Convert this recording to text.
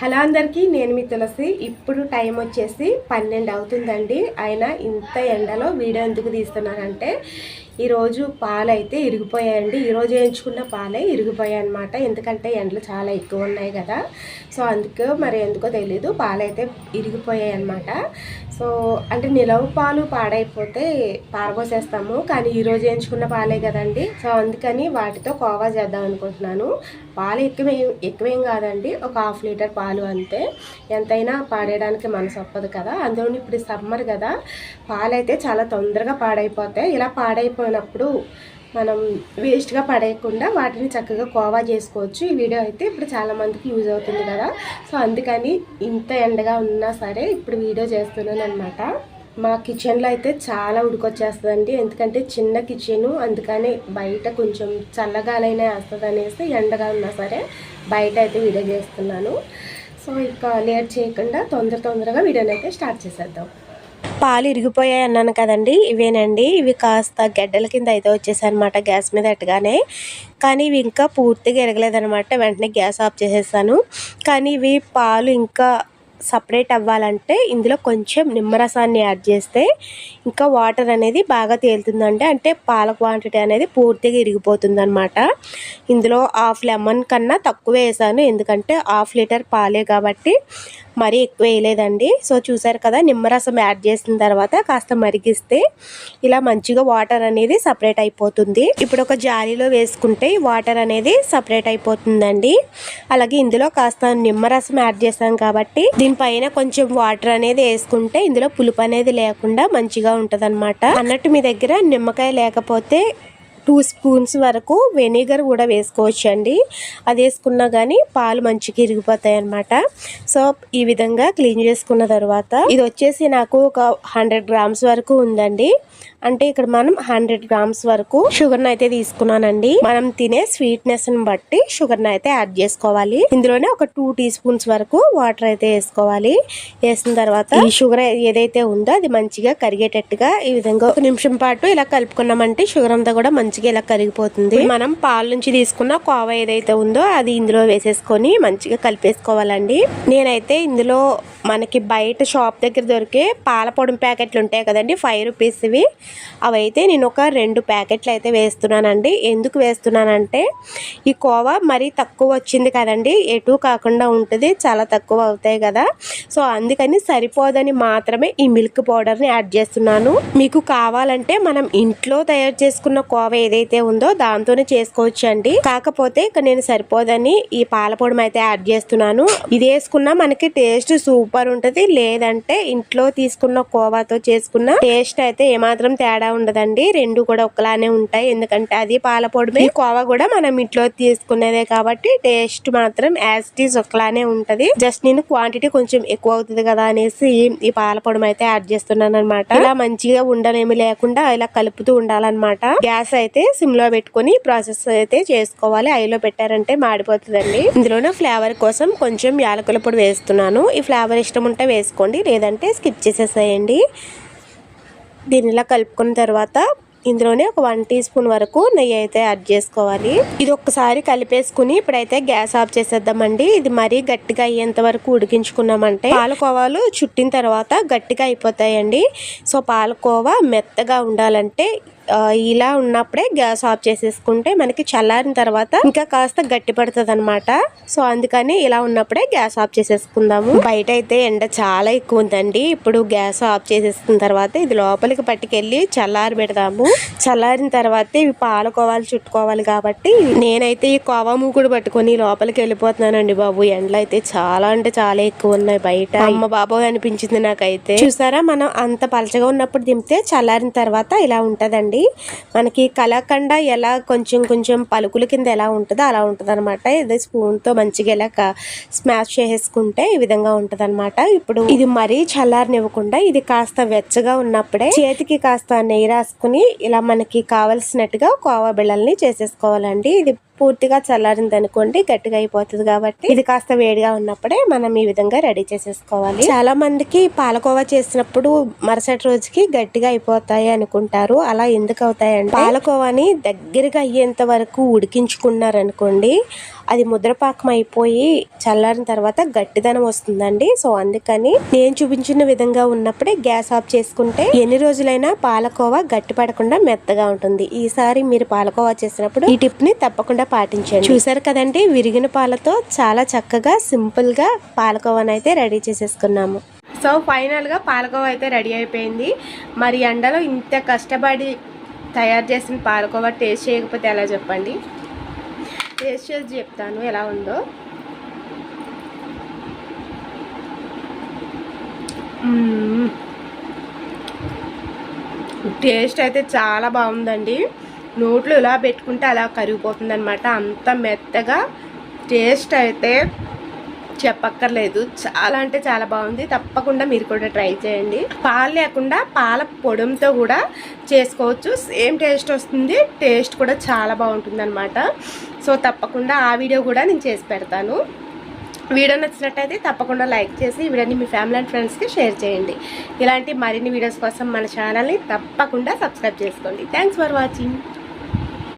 Hello అందరికీ నేను మీ తులసి. ఇప్పుడు టైం వచ్చేసి పన్నెండు అవుతుందండి. ఆయన ఇంత ఎండలో వీడియో ఎందుకు తీస్తున్నానంటే ఈరోజు పాలైతే ఇరిగిపోయాయండి. ఈరోజు వేయించుకున్న పాలే ఇరిగిపోయాయి అనమాట ఎందుకంటే ఎండలు చాలా ఎక్కువ ఉన్నాయి కదా. సో అందుకే మరి ఎందుకో తెలీదు. పాలైతే అయితే ఇరిగిపోయాయి అనమాట సో అంటే నిలవ పాలు పాడైపోతే పారబోసేస్తాము. కానీ ఈరోజు వేయించుకున్న పాలే కదండి. సో అందుకని వాటితో కోవా చేద్దాం అనుకుంటున్నాను. పాలు ఎక్కువ ఎక్కువేం కాదండి. ఒక హాఫ్ లీటర్ పాలు అంతే. ఎంతైనా పాడేయడానికి మనసు ఒప్పదు కదా. అందులో ఇప్పుడు సమ్మర్ కదా. పాలైతే చాలా తొందరగా పాడైపోతాయి. ఇలా పాడైపోయినప్పుడు మనం వేస్ట్గా పడేయకుండా వాటిని చక్కగా కోవా చేసుకోవచ్చు. ఈ వీడియో అయితే ఇప్పుడు చాలామందికి యూజ్ అవుతుంది కదా. సో అందుకని ఇంత ఎండగా ఉన్నా సరే ఇప్పుడు వీడియో చేస్తున్నాను అనమాట మా కిచెన్లో అయితే చాలా ఉడికొచ్చేస్తుందండి. ఎందుకంటే చిన్న కిచెను అందుకని బయట కొంచెం చల్లగాలైనా వేస్తుంది అనేసి ఎండగా ఉన్నా సరే బయట అయితే వీడియో చేస్తున్నాను. సో ఇక లేట్ చేయకుండా తొందర తొందరగా వీడియోని అయితే స్టార్ట్ చేసేద్దాం. పాలు ఇరిగిపోయాయి అన్నాను కదండి. ఇవేనండి. ఇవి కాస్త గడ్డల కింద అయితే వచ్చేసాయి అనమాట గ్యాస్ మీద ఎట్టగానే కానీ ఇవి ఇంకా పూర్తిగా ఎరగలేదనమాట వెంటనే గ్యాస్ ఆఫ్ చేసేసాను. కానీ ఇవి పాలు ఇంకా సపరేట్ అవ్వాలంటే ఇందులో కొంచెం నిమ్మరసాన్ని యాడ్ చేస్తే ఇంకా వాటర్ అనేది బాగా తేలుతుందండి. అంటే పాల క్వాంటిటీ అనేది పూర్తిగా ఇరిగిపోతుంది అనమాట ఇందులో హాఫ్ లెమన్ కన్నా తక్కువ వేసాను. ఎందుకంటే హాఫ్ లీటర్ పాలే కాబట్టి మరీ ఎక్కువ వేయలేదండి. సో చూసారు కదా నిమ్మరసం యాడ్ చేసిన తర్వాత కాస్త మరిగిస్తే ఇలా మంచిగా వాటర్ అనేది సపరేట్ అయిపోతుంది. ఇప్పుడు ఒక జాలీలో వేసుకుంటే వాటర్ అనేది సపరేట్ అయిపోతుందండి. అలాగే ఇందులో కాస్త నిమ్మరసం యాడ్ చేస్తాం కాబట్టి దీనిపైన కొంచెం వాటర్ అనేది వేసుకుంటే ఇందులో పులుపు అనేది లేకుండా మంచిగా ఉంటుంది అన్నట్టు మీ దగ్గర నిమ్మకాయ లేకపోతే టూ స్పూన్స్ వరకు వెనిగర్ కూడా వేసుకోవచ్చండి. అది వేసుకున్నా కానీ పాలు మంచిగా ఇరిగిపోతాయి అనమాట సో ఈ విధంగా క్లీన్ చేసుకున్న తర్వాత ఇది వచ్చేసి నాకు ఒక హండ్రెడ్ గ్రామ్స్ వరకు ఉందండి. అంటే ఇక్కడ మనం హండ్రెడ్ గ్రామ్స్ వరకు షుగర్ అయితే తీసుకున్నానండి. మనం తినే స్వీట్నెస్ని బట్టి షుగర్ అయితే యాడ్ చేసుకోవాలి. ఇందులోనే ఒక టూ టీ స్పూన్స్ వరకు వాటర్ అయితే వేసుకోవాలి. వేసిన తర్వాత ఈ షుగర్ ఏదైతే ఉందో అది మంచిగా కరిగేటట్టుగా ఈ విధంగా ఒక నిమిషం పాటు ఇలా కలుపుకున్నామంటే షుగర్ అంతా కూడా మంచిగా ఇలా కరిగిపోతుంది. మనం పాల నుంచి తీసుకున్న కోవ ఏదైతే ఉందో అది ఇందులో వేసేసుకొని మంచిగా కలిపేసుకోవాలండి. నేనైతే ఇందులో మనకి బయట షాప్ దగ్గర దొరికే పాల పొడి ప్యాకెట్లు ఉంటాయి కదండి ఫైవ్ రూపీస్వి అవైతే నేను ఒక రెండు ప్యాకెట్లు అయితే వేస్తున్నానండి. ఎందుకు వేస్తున్నానంటే ఈ కోవా మరీ తక్కువ వచ్చింది కదండి. ఎటు కాకుండా ఉంటుంది చాలా తక్కువ అవుతాయి కదా. సో అందుకని సరిపోదని మాత్రమే ఈ మిల్క్ పౌడర్ని యాడ్ చేస్తున్నాను. మీకు కావాలంటే మనం ఇంట్లో తయారు చేసుకున్న కోవ ఏదైతే ఉందో దాంతోనే చేసుకోవచ్చు అండి కాకపోతే ఇక నేను సరిపోదని ఈ పాలపొడి అయితే యాడ్ చేస్తున్నాను. ఇది వేసుకున్నా మనకి టేస్ట్ సూపర్ ఉంటుంది. లేదంటే ఇంట్లో తీసుకున్న కోవాతో చేసుకున్న టేస్ట్ అయితే ఏమాత్రం తేడా ఉండదండి. రెండు కూడా ఒకలానే ఉంటాయి. ఎందుకంటే అది పాల పొడి కోవా కూడా మనం ఇంట్లో తీసుకునేదే కాబట్టి టేస్ట్ మాత్రం యాజ్ ఇట్ ఈస్ ఒకలానే ఉంటది. జస్ట్ నేను క్వాంటిటీ కొంచెం ఎక్కువ అవుతుంది కదా అనేసి ఈ పాల పొడి అయితే యాడ్ చేస్తున్నాను అనమాట ఇలా మంచిగా ఉండనేమి లేకుండా ఇలా కలుపుతూ ఉండాలన్నమాట. గ్యాస్ అయితే సిమ్లో పెట్టుకుని ప్రాసెస్ అయితే చేసుకోవాలి. ఐలో పెట్టారంటే మాడిపోతుందండి. ఇందులోనే ఫ్లేవర్ కోసం కొంచెం యాలకుల పొడి వేస్తున్నాను. ఈ ఫ్లేవర్ ఇష్టం ఉంటే వేసుకోండి. లేదంటే స్కిప్ చేసేసేయండి. దీనిలా ఇలా కలుపుకున్న తర్వాత ఇందులోనే ఒక వన్ టీ స్పూన్ వరకు నెయ్యి అయితే యాడ్ చేసుకోవాలి. ఇది ఒక్కసారి కలిపేసుకుని ఇప్పుడైతే గ్యాస్ ఆఫ్ చేసేద్దామండి. ఇది మరీ గట్టిగా అయ్యేంత వరకు ఉడికించుకున్నామంటే పాలకోవాలు చుట్టిన తర్వాత గట్టిగా అయిపోతాయండి. సో పాలకోవా మెత్తగా ఉండాలంటే ఇలా ఉన్నప్పుడే గ్యాస్ ఆఫ్ చేసేసుకుంటే మనకి చల్లారిన తర్వాత ఇంకా కాస్త గట్టి పడుతుంది అనమాట సో అందుకని ఇలా ఉన్నప్పుడే గ్యాస్ ఆఫ్ చేసేసుకుందాము. బయట అయితే ఎండ చాలా ఎక్కువ ఉందండి ఇప్పుడు గ్యాస్ ఆఫ్ చేసేసుకున్న తర్వాత ఇది లోపలికి పట్టుకెళ్ళి చల్లారి పెడదాము. చల్లారిన తర్వాత ఇవి పాలకోవాలి చుట్టుకోవాలి కాబట్టి నేనైతే ఈ కోవా మూకుడు పట్టుకొని లోపలికి వెళ్ళిపోతున్నానండి బాబు. ఎండలు అయితే చాలా అంటే చాలా ఎక్కువ ఉన్నాయి బయట. అమ్మ బాబు అనిపించింది నాకైతే. చూసారా మనం అంత పలచగా ఉన్నప్పుడు దింపితే చల్లారిన తర్వాత ఇలా ఉంటదండి. మనకి కలకండ ఎలా కొంచెం కొంచెం పలుకుల కింద ఎలా ఉంటుందో అలా ఉంటుంది అనమాట ఇది స్పూన్తో మంచిగా ఇలా స్మాష్ చేసేసుకుంటే ఈ విధంగా ఉంటుంది అనమాట ఇప్పుడు ఇది మరీ చల్లారనివ్వకుండా ఇది కాస్త వెచ్చగా ఉన్నప్పుడే చేతికి కాస్త నెయ్యి రాసుకుని ఇలా మనకి కావలసినట్టుగా కోవా బిళ్ళల్ని చేసేసుకోవాలండి. ఇది పూర్తిగా చల్లారింది అనుకోండి గట్టిగా అయిపోతుంది కాబట్టి. ఇది కాస్త వేడిగా ఉన్నప్పుడే మనం ఈ విధంగా రెడీ చేసేసుకోవాలి. చాలా మందికి పాలకోవా చేసినప్పుడు మరుసటి రోజుకి గట్టిగా అయిపోతాయి అనుకుంటారు. అలా ఎందుకు అవుతాయంటే పాలకోవాని దగ్గరగా అయ్యేంత వరకు ఉడికించుకున్నారనుకోండి అది ముద్రపాకం అయిపోయి చల్లారిన తర్వాత గట్టిదనం వస్తుందండి. సో అందుకని నేను చూపించిన విధంగా ఉన్నప్పుడే గ్యాస్ ఆఫ్ చేసుకుంటే ఎన్ని రోజులైనా పాలకోవా గట్టి పడకుండా మెత్తగా ఉంటుంది. ఈసారి మీరు పాలకోవా చేసినప్పుడు ఈ టిప్ని తప్పకుండా పాటించండి. చూసారు కదండి విరిగిన పాలతో చాలా చక్కగా సింపుల్గా పాలకోవాని అయితే రెడీ చేసేసుకున్నాము. సో ఫైనల్గా పాలకోవా అయితే రెడీ అయిపోయింది. మరి ఎండలో ఇంత కష్టపడి తయారు చేసిన పాలకోవా టేస్ట్ చేయకపోతే ఎలా చెప్పండి? టేస్ట్ చేసి చెప్తాను ఎలా ఉందో. టేస్ట్ అయితే చాలా బాగుందండి. నోట్లో ఇలా పెట్టుకుంటే అలా కరిగిపోతుంది అనమాట అంత మెత్తగా టేస్ట్ అయితే చెప్పక్కర్లేదు. చాలా అంటే చాలా బాగుంది. తప్పకుండా మీరు కూడా ట్రై చేయండి. పాలు లేకుండా పాల పొడంతో కూడా చేసుకోవచ్చు. సేమ్ టేస్ట్ వస్తుంది. టేస్ట్ కూడా చాలా బాగుంటుంది అనమాట సో తప్పకుండా ఆ వీడియో కూడా నేను చేసి పెడతాను. వీడియో నచ్చినట్టయితే తప్పకుండా లైక్ చేసి ఈ వీడియోని మీ ఫ్యామిలీ అండ్ ఫ్రెండ్స్కి షేర్ చేయండి. ఇలాంటి మరిన్ని వీడియోస్ కోసం మన ఛానల్ని తప్పకుండా సబ్స్క్రైబ్ చేసుకోండి. Thanks for watching.